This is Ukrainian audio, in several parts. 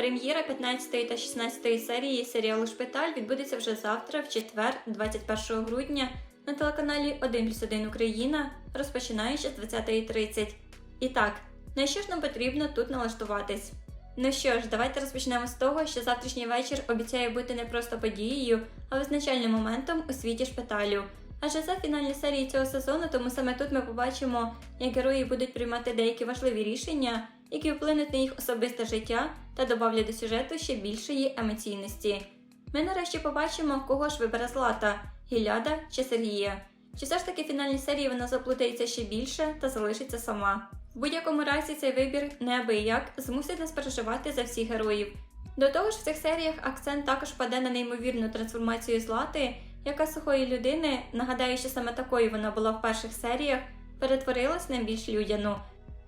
Прем'єра 15 та 16 серії серіалу Шпиталь відбудеться вже завтра, в четвер, 21 грудня, на телеканалі 1 плюс 1 Україна, розпочинаючи з 20.30. І так, на що ж нам потрібно тут налаштуватись? Ну що ж, давайте розпочнемо з того, що завтрашній вечір обіцяє бути не просто подією, а визначальним моментом у світі шпиталю. Адже це фінальні серії цього сезону, тому саме тут ми побачимо, як герої будуть приймати деякі важливі рішення, які вплинуть на їх особисте життя та додавлять до сюжету ще більшої емоційності. Ми нарешті побачимо, кого ж вибере Злата Гіляда чи Сергія. Чи все ж таки в фінальній серії вона заплутається ще більше та залишиться сама. В будь-якому разі цей вибір неабияк змусить нас переживати за всіх героїв. До того ж, в цих серіях акцент також паде на неймовірну трансформацію Злати, яка сухої людини, нагадаю, що саме такою вона була в перших серіях, перетворилась на більш людяну.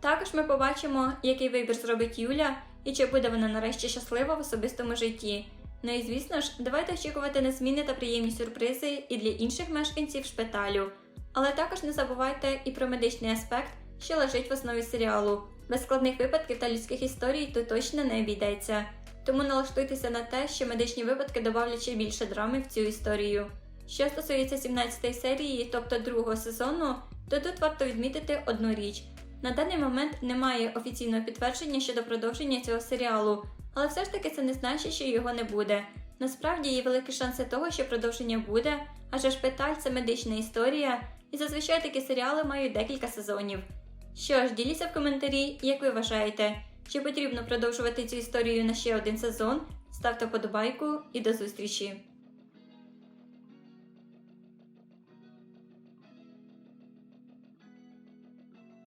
Також ми побачимо, який вибір зробить Юля і чи буде вона нарешті щаслива в особистому житті. Ну і звісно ж, давайте очікувати на зміни та приємні сюрпризи і для інших мешканців шпиталю. Але також не забувайте і про медичний аспект, що лежить в основі серіалу. Без складних випадків та людських історій тут точно не обійдеться. Тому налаштуйтеся на те, що медичні випадки добавлять ще більше драми в цю історію. Що стосується 17 серії, тобто другого сезону, то тут варто відмітити одну річ. На даний момент немає офіційного підтвердження щодо продовження цього серіалу, але все ж таки це не значить, що його не буде. Насправді є великі шанси того, що продовження буде, адже шпиталь це медична історія, і зазвичай такі серіали мають декілька сезонів. Що ж, діліться в коментарі, як ви вважаєте, чи потрібно продовжувати цю історію на ще один сезон. Ставте подобайку і до зустрічі!